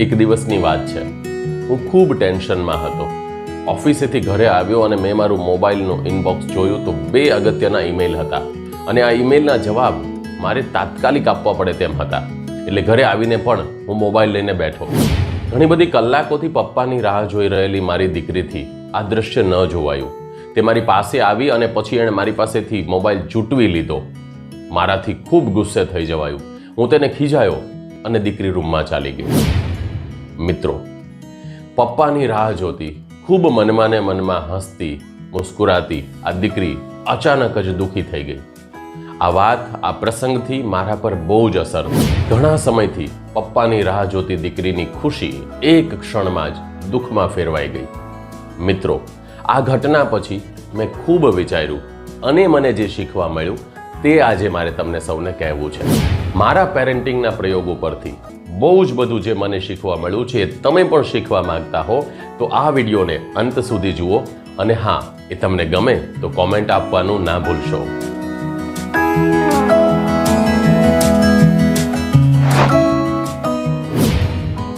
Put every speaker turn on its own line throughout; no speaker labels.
એક દિવસની વાત છે. હું ખૂબ ટેન્શનમાં હતો. ઓફિસેથી ઘરે આવ્યો અને મેં મારું મોબાઈલનું ઇનબોક્સ જોયું તો બે અગત્યના ઈમેલ હતા. અને આ ઈમેલના જવાબ મારે તાત્કાલિક આપવા પડે તેમ હતા. એટલે ઘરે આવીને પણ હું મોબાઈલ લઈને બેઠો. ઘણી બધી કલાકોથી પપ્પાની રાહ જોઈ રહેલી મારી દીકરીથી આ દ્રશ્ય ન જોવાયું. તે મારી પાસે આવી અને પછી એણે મારી પાસેથી મોબાઈલ ચૂંટવી લીધો. મારાથી ખૂબ ગુસ્સે થઈ જવાયું. હું તેને ખીજાયો અને દીકરી રૂમમાં ચાલી ગઈ મિત્રો. પપ્પાની રાહ જોતી, ખૂબ મનમાં ને મનમાં હસતી, મુસ્કુરાતી આ દીકરી અચાનક જ દુઃખી થઈ ગઈ. આ વાત, આ પ્રસંગથી મારા પર બહુ જ અસર ઘણા સમયથી પપ્પાની રાહ જોતી દીકરીની ખુશી એક ક્ષણમાં જ દુઃખમાં ફેરવાઈ ગઈ. મિત્રો, આ ઘટના પછી મેં ખૂબ વિચાર્યું અને મને જે શીખવા મળ્યું તે આજે મારે તમને સૌને કહેવું છે. મારા પેરેન્ટિંગના પ્રયોગો પરથી બહુ જ બધું જે મને શીખવા મળ્યું છે, એ તમે પણ શીખવા માંગતા હો, તો આ વિડીયોને અંત સુધી જુઓ. અને હા, એ તમને ગમે, તો કોમેન્ટ આપવાનું ના ભૂલશો.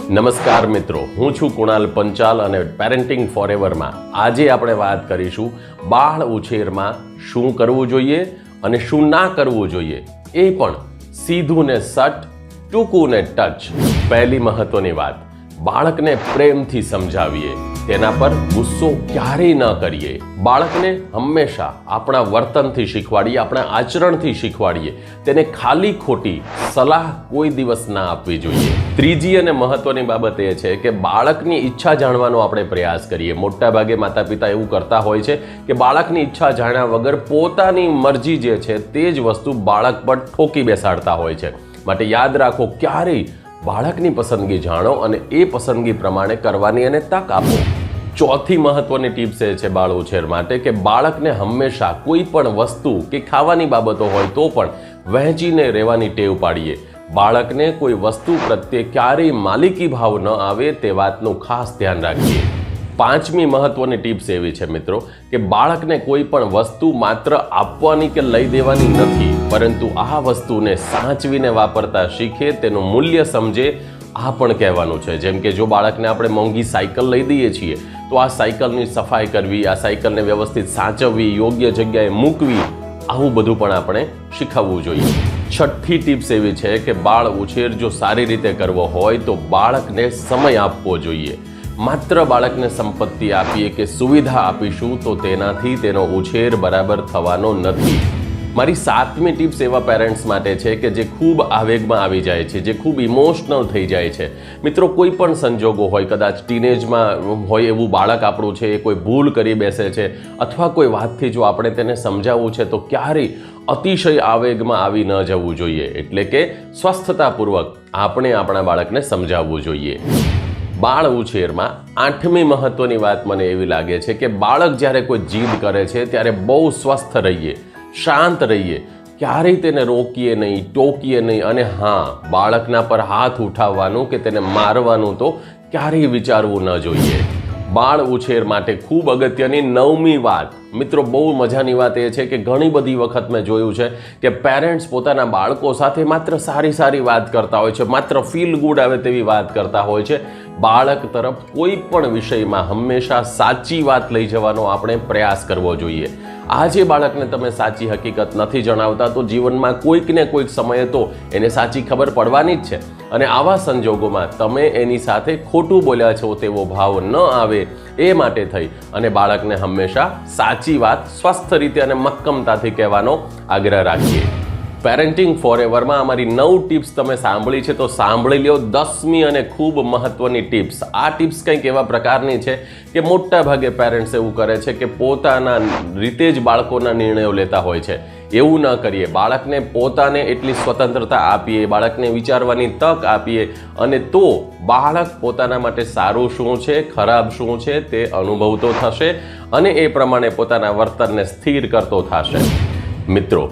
નમસ્કાર મિત્રો, હું છું કુણાલ પંચાલ અને પેરેન્ટિંગ ફોરએવરમાં આજે આપણે વાત કરીશું બાળ ઉછેરમાં શું કરવું જોઈએ અને શું ના કરવું જોઈએ. એ પણ સીધું ને સટ ટૂંકું ને ટચ. પહેલી મહત્વની વાત, બાળકને પ્રેમથી સમજાવીએ. તેના પર ગુસ્સો ક્યારેય ન કરીએ. બાળકને હંમેશા આપણા વર્તનથી શીખવાડીએ, આપણા આચરણથી શીખવાડીએ. તેને ખાલી ખોટી સલાહ કોઈ દિવસ ના આપવી જોઈએ. ત્રીજી અને મહત્વની બાબત એ છે કે બાળકની ઈચ્છા જાણવાનો આપણે પ્રયાસ કરીએ. મોટા ભાગે માતા પિતા એવું કરતા હોય છે કે બાળકની ઈચ્છા જાણ્યા વગર પોતાની મરજી જે છે તે જ વસ્તુ બાળક પર ઠોકી બેસાડતા હોય છે. માટે યાદ રાખો ક્યારેય બાળકની પસંદગી જાણો અને એ પસંદગી પ્રમાણે કરવાની અને તક આપો. ચોથી મહત્વની ટિપ્સ એ છે બાળ ઉછેર માટે કે બાળકને હંમેશા કોઈ પણ વસ્તુ કે ખાવાની બાબતો હોય તો પણ વહેંચીને રહેવાની ટેવ પાડીએ. બાળકને કોઈ વસ્તુ પ્રત્યે ક્યારેય માલિકી ભાવ ન આવે તે વાતનું ખાસ ધ્યાન રાખીએ. પાંચમી મહત્વની ટિપ્સ એવી છે મિત્રો કે બાળકને કોઈ પણ વસ્તુ માત્ર આપવાની કે લઈ દેવાની નથી, પરંતુ આ વસ્તુને સાચવીને વાપરતા શીખે, તેનું મૂલ્ય સમજે, આ પણ કહેવાનું છે. જેમ કે જો બાળકને આપણે મોંઘી સાયકલ લઈ દઈએ છીએ, તો આ સાયકલની સફાઈ કરવી, આ સાયકલને વ્યવસ્થિત સાચવવી, યોગ્ય જગ્યાએ મૂકવી, આવું બધું પણ આપણે શીખવવું જોઈએ. છઠ્ઠી ટિપ્સ એવી છે કે બાળ ઉછેર જો સારી રીતે કરવો હોય, તો બાળકને સમય આપવો જોઈએ. માત્ર બાળકને સંપત્તિ આપીએ કે સુવિધા આપીશું, તો તેનાથી તેનો ઉછેર બરાબર થવાનો નથી. મારી સાતમી ટિપ્સ એવા પેરેન્ટ્સ માટે છે કે જે ખૂબ આવેગમાં આવી જાય છે, જે ખૂબ ઇમોશનલ થઈ જાય છે. મિત્રો, કોઈ પણ સંજોગો હોય, કદાચ ટીનેજમાં હોય એવું બાળક આપણું છે, એ કોઈ ભૂલ કરી બેસે છે, અથવા કોઈ વાતથી જો આપણે તેને સમજાવવું છે, તો ક્યારેય અતિશય આવેગમાં આવી ન જવું જોઈએ. એટલે કે સ્વસ્થતાપૂર્વક આપણે આપણા બાળકને સમજાવવું જોઈએ. બાળ ઉછેરમાં આઠમી મહત્વની વાત મને એવી લાગે છે કે બાળક જ્યારે કોઈ જીદ કરે છે, ત્યારે બહુ સ્વસ્થ રહીએ, શાંત રહીએ, ક્યારેય તેને રોકીએ નહીં, ટોકીએ નહીં અને હા, બાળકના પર હાથ ઉઠાવવાનું કે તેને મારવાનું તો ક્યારેય વિચારવું ન જોઈએ. બાળ ઉછેર માટે ખૂબ અગત્યની નવમી વાત. મિત્રો, બહુ મજાની વાત એ છે કે ઘણી બધી વખત મેં જોયું છે કે પેરેન્ટ્સ પોતાના બાળકો સાથે માત્ર સારી સારી વાત કરતા હોય છે, માત્ર ફીલ ગુડ આવે તેવી વાત કરતા હોય છે. બાળક તરફ કોઈ પણ વિષયમાં હંમેશા સાચી વાત લઈ જવાનો આપણે પ્રયાસ કરવો જોઈએ. આજે બાળકને તમે સાચી હકીકત નથી જણાવતા, તો જીવનમાં કોઈક ને કોઈક સમયે તો એને સાચી ખબર પડવાની જ છે. અને આવા સંજોગોમાં તમે એની સાથે ખોટું બોલ્યા છો તેવો ભાવ ન આવે એ માટે થઈ. અને બાળકને હંમેશા સાચી વાત સ્વસ્થ રીતે અને મક્કમતાથી કહેવાનો આગ્રહ રાખીએ. પેરેન્ટિંગ ફોરએવરમાં અમારી નવ ટિપ્સ તમે સાંભળી છે, તો સાંભળી લ્યો. દસમી અને ખૂબ મહત્ત્વની ટિપ્સ આ ટિપ્સ કંઈક એવા પ્રકારની છે કે મોટા ભાગે પેરેન્ટ્સ એવું કરે છે કે પોતાના રીતે જ બાળકોના નિર્ણયો લેતા હોય છે. એવું ન કરીએ. બાળકને પોતાને એટલી સ્વતંત્રતા આપીએ, બાળકને વિચારવાની તક આપીએ અને તો બાળક પોતાના માટે સારું શું છે, ખરાબ શું છે તે અનુભવતો થશે અને એ પ્રમાણે પોતાના વર્તનને સ્થિર કરતો થશે. મિત્રો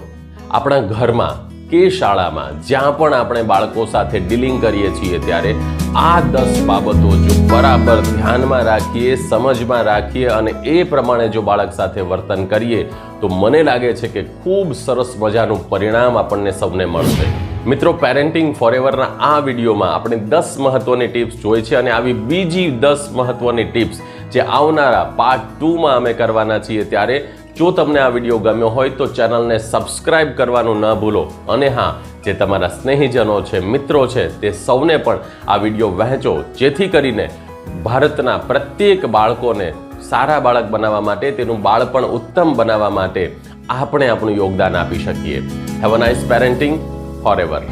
આપણા ઘરમાં કે શાળામાં જ્યાં પણ આપણે બાળકો સાથે ડીલિંગ કરીએ છીએ ત્યારે આ દસ બાબતો જો બરાબર ધ્યાનમાં રાખીએ, સમજમાં રાખીએ અને એ પ્રમાણે જો બાળક સાથે વર્તન કરીએ, તો મને લાગે છે કે ખૂબ સરસ મજાનું પરિણામ આપણને સૌને મળશે. મિત્રો પેરેન્ટિંગ ફોરએવરના આ વિડીયોમાં આપણે દસ મહત્વની ટિપ્સ જોઈ છે અને આવી બીજી દસ મહત્વની ટિપ્સ જે આવનારા પાર્ટ ટુમાં અમે કરવાના છીએ ત્યારે જો તમને આ વીડિયો ગમ્યો હોય તો ચેનલને સબસ્ક્રાઇબ કરવાનું ન ભૂલો. અને હા, જે તમારા સ્નેહીજનો છે, મિત્રો છે, તે સૌને પણ આ વીડિયો વહેંચો, જેથી કરીને ભારતના પ્રત્યેક બાળકોને સારા બાળક બનાવવા માટે, તેનું બાળપણ ઉત્તમ બનાવવા માટે આપણે આપણું યોગદાન આપી શકીએ. Have a nice parenting forever